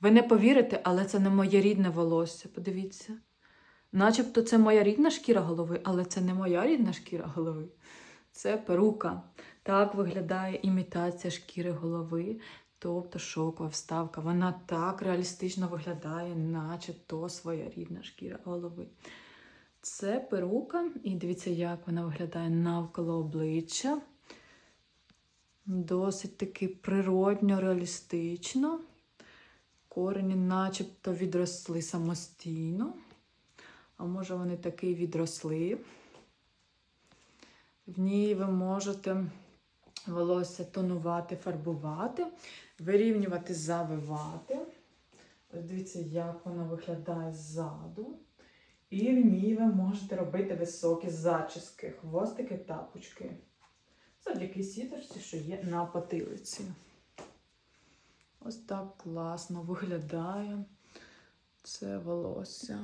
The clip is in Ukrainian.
Ви не повірите, але це не моє рідне волосся. Подивіться. Начебто це моя рідна шкіра голови, але це не моя рідна шкіра голови. Це перука. Так виглядає імітація шкіри голови, тобто шокова вставка. Вона так реалістично виглядає, наче то своя рідна шкіра голови. Це перука, і дивіться, як вона виглядає навколо обличчя. Досить таки природньо, реалістично. Корені начебто відросли самостійно. А може вони таки відросли. В ній ви можете волосся тонувати, фарбувати, вирівнювати, завивати. Ось дивіться, як воно виглядає ззаду. І в ній ви можете робити високі зачіски, хвостики, тапочки. Завдяки сіточці, що є на потилиці. Ось так класно виглядає це волосся.